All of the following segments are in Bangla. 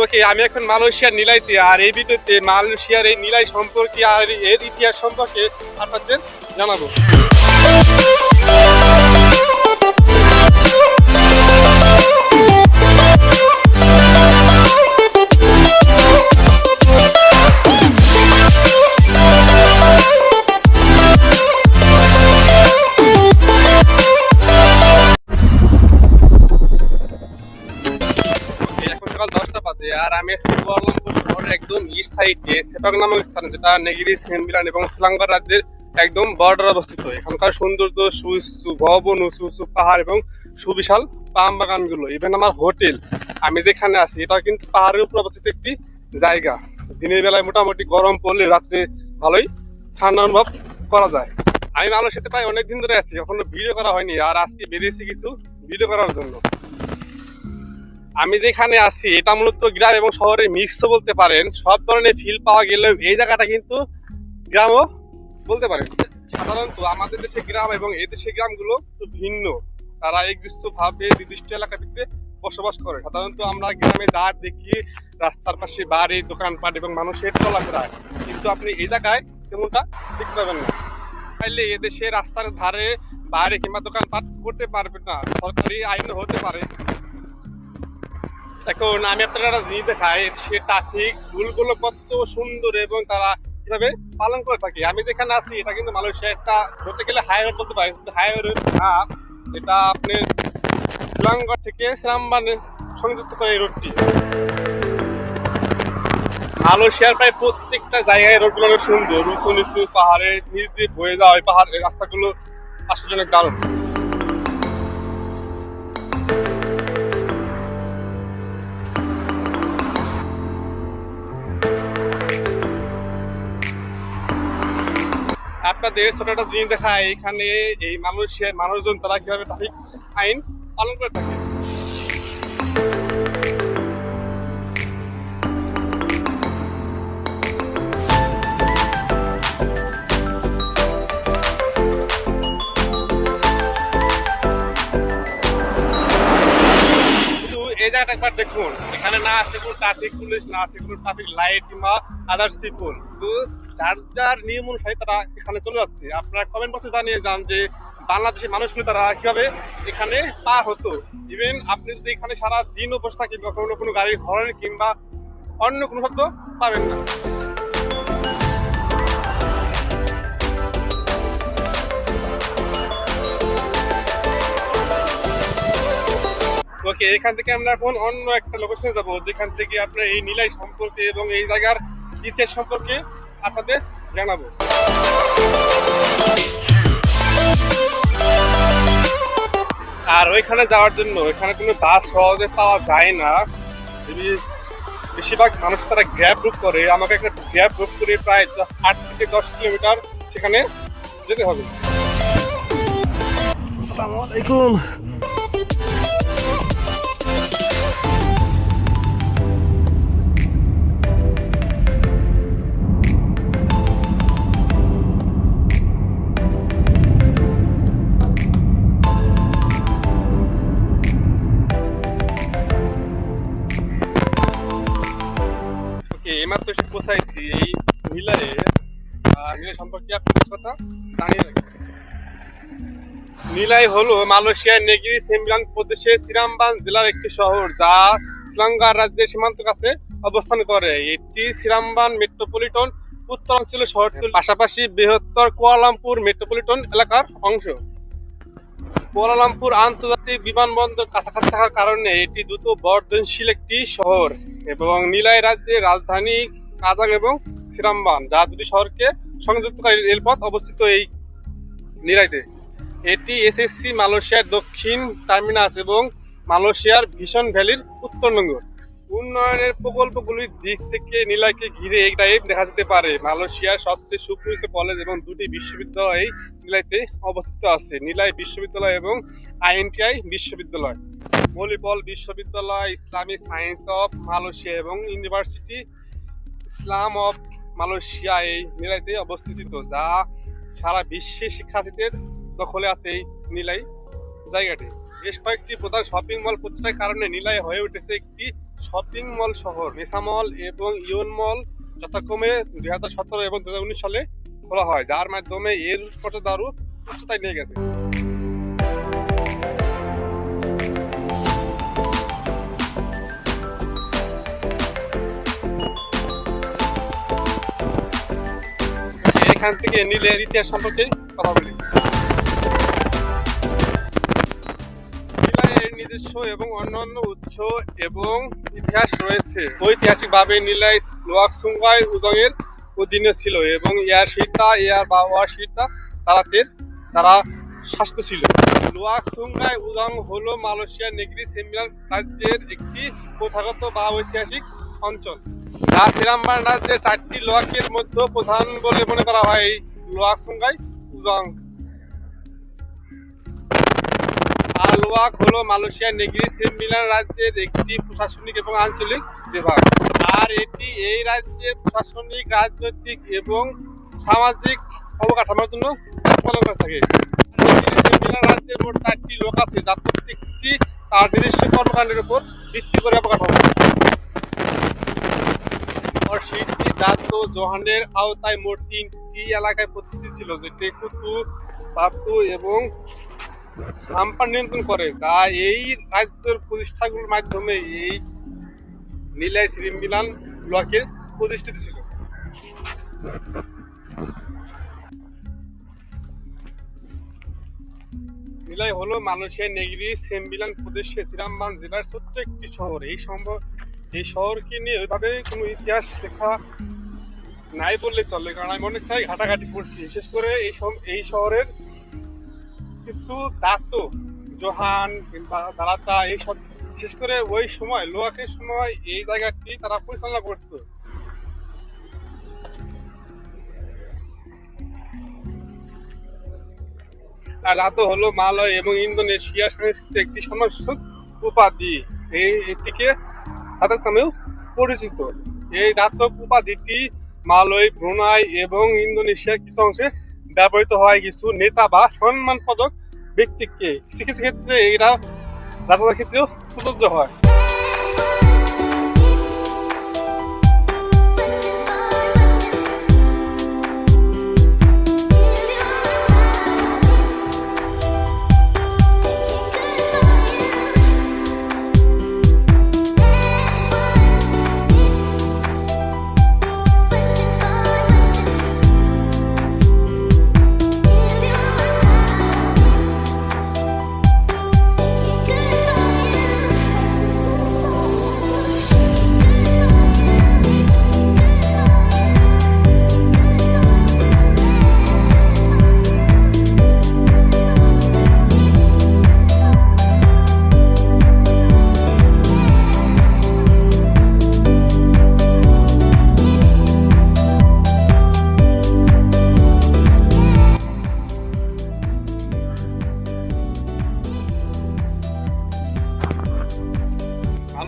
ওকে, আমি এখন মালয়েশিয়ার নিলাইতে আর এই ভিডিওতে মালয়েশিয়ার এই নিলাই সম্পর্কে আর এর ইতিহাস সম্পর্কে আপনাদের জানাব। আর আমি আছি কুয়ালালামপুর শহরের একদম ইস্ট সাইডে সেপাক নামক স্থানে, যেটা নেগিরি সেনবিলান এবং শ্রীলঙ্কা রাজ্যের একদম বর্ডার অবস্থিত। এখানকার সৌন্দর্য সুউচ্চ ভবন, উঁচু উঁচু পাহাড় এবং সুবিশাল পাম বাগানগুলো। ইভেন আমার হোটেল, আমি যেখানে আছি, এটা কিন্তু পাহাড়ের উপর অবস্থিত একটি জায়গা। দিনের বেলায় মোটামুটি গরম পড়লে রাত্রে ভালোই ঠান্ডা অনুভব করা যায়। আমি মানুষের সাথে প্রায় অনেকদিন ধরে আছি, এখনও ভিডিও করা হয়নি। আর আজকে বেরিয়েছি কিছু ভিডিও করার জন্য। আমি যেখানে আছি, এটা মূলত গ্রাম এবং শহরের মিক্স বলতে পারেন। সব ধরনের ফিল পাওয়া গেলেও এই জায়গাটা কিন্তু গ্রামও বলতে পারেন। সাধারণত আমাদের দেশে গ্রাম এবং এই দেশের গ্রামগুলো একটু ভিন্ন। তারা একদৃশ্য ভাবে নির্দিষ্ট এলাকা ভিত্তিতে বসবাস করে। সাধারণত আমরা গ্রামে যা দেখি, রাস্তার পাশে বাড়ি, দোকানপাট এবং মানুষের চলাফেরা। কিন্তু আপনি এই জায়গায় তেমনটা দেখতে পাবেন না। চাইলে এদেশে রাস্তার ধারে বাইরে কিংবা দোকানপাট করতে পারবে না। সরকারি আইন হতে পারে। এখন আমি আপনার একটা জিনিস দেখাই সে ট্রাফিক ভুলগুলো কত সুন্দর এবং তারা কীভাবে পালন করে থাকে। আমি যেখানে আছি, এটা কিন্তু মালয়েশিয়া একটা ধরতে গেলে হাইওয়ে বলতে পারি কিন্তু হাইওয়ে না, এটা আপনি শ্রীলঙ্কা থেকে শ্রামবানে সংযুক্ত করে এই রোডটি মালয়েশিয়ার প্রায় প্রত্যেকটা জায়গায় রোডগুলো অনেক সুন্দর, উঁচু নিচু পাহাড়ের নিচ দিয়ে বয়ে যাওয়া পাহাড়ের রাস্তাগুলো আশ্চর্যজনক দারুণ। আপনাদের ছোট একটা জিনিস দেখায়, এখানে এই মালয়েশিয়ার মানুষজন তারা কীভাবে ট্রাফিক আইন পালন করে থাকে। দেখুন, এখানে না আছে কোনো ট্রাফিক পুলিশ না আছে কোনো ট্রাফিক লাইট কিংবা আদার্স পিপল তো যার যার নিয়ম অনুসারে তারা এখানে চলে যাচ্ছে। আপনারা কমেন্ট বক্সে জানিয়ে যান যে বাংলাদেশের মানুষগুলো তারা কীভাবে এখানে পার হতো। ইভেন আপনি যদি এখানে সারা দিনও বসে থাকেন কখনো কোনো কোনো গাড়ির হর্ন কিংবা অন্য কোনো শব্দ পাবেন না। ওকে এখান থেকে আমরা এখন অন্য একটা লোকেশনে যাব। যেখান থেকে আপনার এই নীলাই সম্পর্কে এবং এই জায়গার ইতিহাস সম্পর্কে আপনাদের জানাব। আর ওইখানে যাওয়ার জন্য এখানে কোনো বাস সহজে পাওয়া যায় না। বেশিরভাগ মানুষ তারা গ্যাপ বুক করে, আমাকে একটা গ্যাপ বুক করে প্রায় আট থেকে দশ কিলোমিটার সেখানে যেতে হবে। আসসালামু আলাইকুম। এইমাত্র এসে এই মিলাই সম্পর্কে কথা জানিয়ে নিলাই হলো মালয়েশিয়ার নেগিরি সেমিলান প্রদেশের সিরামবান জেলার একটি শহর যা শ্রীলঙ্কা রাজ্যের সীমান্ত কাছে অবস্থান করে। এটি সিরামবান মেট্রোপলিটন উত্তরাঞ্চলীয় শহরটির পাশাপাশি বৃহত্তর কুয়ালামপুর মেট্রোপলিটন এলাকার অংশ। কুয়ালালামপুর আন্তর্জাতিক বিমানবন্দর কাছাকাছি থাকার কারণে এটি দ্রুত বর্ধনশীল একটি শহর এবং নিলাই রাজ্যের রাজধানী কাজাং এবং সিরামবান, যা দুটি শহরকে সংযুক্তকারী রেলপথ অবস্থিত এই নীলাইতে। এটি এসএসসি মালয়েশিয়ার দক্ষিণ টার্মিনাস এবং মালয়েশিয়ার ভীষণ ভ্যালির উত্তর নঙ্গর। উন্নয়নের প্রকল্পগুলির দিক থেকে নিলাইকে ঘিরে টাইপ দেখা যেতে পারে। মালয়েশিয়ার সবচেয়ে সুপরিচিত কলেজ এবং দুটি বিশ্ববিদ্যালয় নিলাইতে অবস্থিত আছে। নিলাই বিশ্ববিদ্যালয় এবং আইএনটিআই বিশ্ববিদ্যালয়। মলিপল বিশ্ববিদ্যালয়, ইসলামিক সায়েন্স অফ মালয়েশিয়া এবং ইউনিভার্সিটি ইসলাম অফ মালয়েশিয়া এই নিলাইতে অবস্থিত, যা সারা বিশ্বে শিক্ষার্থীদের দখলে আছে এই নিলাই জায়গাটি। বেশ কয়েকটি প্রধান শপিং মল প্রতিষ্ঠার কারণে নিলাই হয়ে উঠেছে একটি শপিং মল শহর মেসা মল এবং ইয়ন মল যথাক্রমে দুই হাজার সতেরো এবং দু হাজার উনিশ সালে খোলা হয়, যার মাধ্যমে এর পর্যন্ত আরও উচ্চতায় নিয়ে গেছে। এখান থেকে নীলের ইতিহাস সম্পর্কে কথা বলি। নিজস্ব এবং অন্যান্য উৎস এবং ইতিহাস রয়েছে। ঐতিহাসিকভাবে নীলাই লোয়াকসুঙ্গাই উদঙের অধীনে ছিল এবং ইয়ার সীতা, ইয়ার বা ওয়ার সীতা তারাতের তারা শাসিত ছিল। লোয়াকসুঙ্গাই উদং হলো মালয়েশিয়ার নেগরি সেমিলান রাজ্যের একটি প্রথাগত বা ঐতিহাসিক অঞ্চল। যা সিরামবান রাজ্যের চারটি লোয়াকের মধ্যে প্রধান বলে মনে করা হয় এই লোয়াকসুঙ্গাই উদং। আলওয়াক হলো মালয়েশিয়ার নেগরি সেমিলান রাজ্যের একটি প্রশাসনিক এবং আঞ্চলিক বিভাগ। আর এটি এই রাজ্যের প্রশাসনিক, রাজনৈতিক এবং সামাজিক অবকাঠামোর জন্য পালন করে থাকে। সেমিলান রাজ্যের মোট চারটি লোক আছে, যা প্রত্যেকটি তার নিজস্ব কর্মকাণ্ডের উপর ভিত্তি করে অবকাঠামো। দাত জোহানের আওতায় মোট তিনটি এলাকায় প্রতিষ্ঠিত ছিল, যেটি কুতু বাতু এবং আমপান নিয়ন্ত্রণ করে, যা এই রাজ্যের প্রতিষ্ঠাগুলোর মাধ্যমে এই নীলাই শ্রীমিলান ব্লকের প্রতিষ্ঠিত ছিল। নীলাই হলো মালয়েশিয়ার নেগরি সেম্বিলান প্রদেশে শ্রীরামবান জেলার ছোট্ট একটি শহর। এই সম্ভব, এই শহরকে নিয়ে ওইভাবে কোনো ইতিহাস লেখা নাই বললে চলে, কারণ আমি অনেকটাই ঘাটাঘাটি করছি। বিশেষ করে এই এই শহরের কিছু দাঁত, জোহান কিংবা দারাতা এইসব বিশেষ করে ওই সময় লোয়াকের সময় এই জায়গাটি তারা পরিচালনা করতো। আর রাত হলো মালয় এবং ইন্দোনেশিয়া সংস্কৃতির একটি সমাজসূচক উপাধি। এই এটিকে দাতক নামেও পরিচিত। এই দাতক উপাধিটি মালয়, ব্রুনাই এবং ইন্দোনেশিয়ার কিছু অংশে ব্যবহৃত হয় কিছু নেতা বা সম্মান পদক ব্যক্তিকে। কিছু কিছু ক্ষেত্রে এরা রাজাদের ক্ষেত্রেও প্রযোজ্য হয়।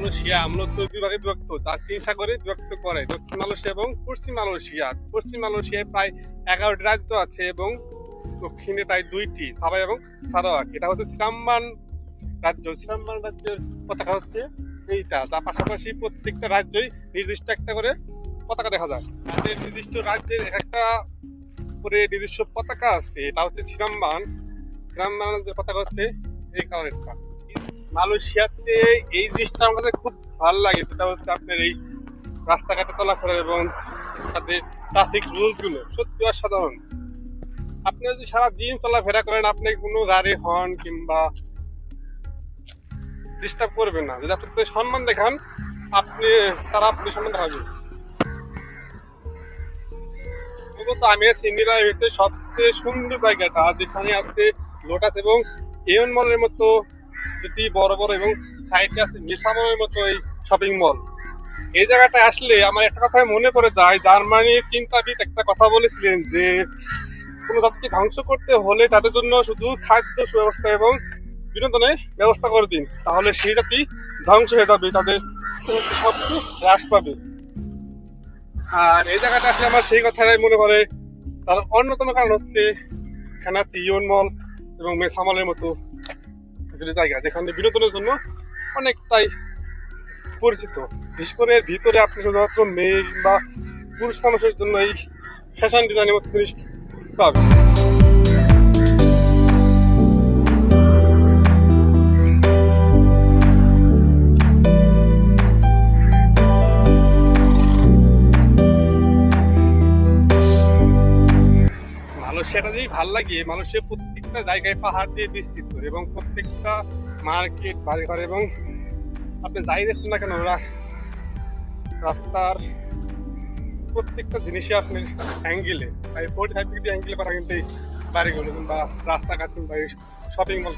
মালয়েশিয়া মূলত দুই বিভাগে বিভক্ত, যা চীন সাগরে বিভক্ত করে। দক্ষিণ মালয়েশিয়া এবং পশ্চিম মালয়েশিয়া। পশ্চিম মালয়েশিয়ায় প্রায় এগারোটি রাজ্য আছে এবং দক্ষিণে প্রায় দুইটি সাবাই এবং সারাওয়াক এটা হচ্ছে শ্রীরামবান রাজ্য। শ্রীরামবান রাজ্যের পতাকা হচ্ছে এইটা, যা পাশাপাশি প্রত্যেকটা রাজ্যই নির্দিষ্ট একটা করে পতাকা দেখা যায়। তাদের নির্দিষ্ট রাজ্যের এক একটা করে নিজস্ব পতাকা আছে, এটা হচ্ছে শ্রীরামবান শ্রীরামবান পতাকা হচ্ছে এই কালারেরটা মালয়েশিয়াতে এই জিনিসটা আমার কাছে খুব ভালো লাগে। সেটা হচ্ছে আপনার এই রাস্তাঘাটে চলাফেরা এবং তাদের ট্রাফিক রুলসগুলো। সত্যি অসাধারণ। আপনি যদি সারা দিন চলাফেরা করেন, আপনি কোনো গাড়ি হর্ন কিংবা ডিস্টার্ব করবেন না। যদি আপনি সম্মান দেখান, আপনি, তারা আপনি সম্মান দেখাবে। মূলত আমি সিঙ্গিলা ভিতরে সবচেয়ে সুন্দর জায়গাটা যেখানে আছে লোটাস এবং এয়ন মলের মতো দুটি বড় বড় এবং সাইডে আছে মিসামলের মতো এই শপিং মল এই জায়গাটায় আসলে আমার একটা কথা মনে পড়ে যায় জার্মানির চিন্তাবিদ একটা কথা বলেছিলেন যে, কোনো জাতিকে ধ্বংস করতে হলে তাদের জন্য শুধু খাদ্য সুব্যবস্থা এবং বিনোদনের ব্যবস্থা করে দিন। তাহলে সেই জাতি ধ্বংস হয়ে যাবে, তাদের সব কিছু হ্রাস পাবে। আর এই জায়গাটা আসলে আমার সেই কথাটাই মনে পড়ে। তার অন্যতম কারণ হচ্ছে, এখানে আছে ইয়ন মল এবং মেসামলের মতো এগুলি জায়গা যেখানে বিনোদনের জন্য অনেকটাই পরিচিত। বিশেষ করে এর ভিতরে আপনি শুধুমাত্র মেয়ে বা পুরুষ মানুষের জন্য এই ফ্যাশন ডিজাইনের মতো জিনিস পাবেন। মালয়েশিয়াটা যদি ভালো লাগে, মানুষের প্রত্যেকটা জায়গায় পাহাড় দিয়ে বিস্তৃত এবং প্রত্যেকটা মার্কেট, বাড়িঘর এবং আপনি যাই দেখুন না কেন, ওরা রাস্তার প্রত্যেকটা জিনিসে আপনি অ্যাঙ্গেলে এই ফোর্টি ফাইভ ডিগ্রি অ্যাঙ্গেলে করা কিন্তু বাড়িগুলো কিংবা রাস্তাঘাট কিংবা শপিং মল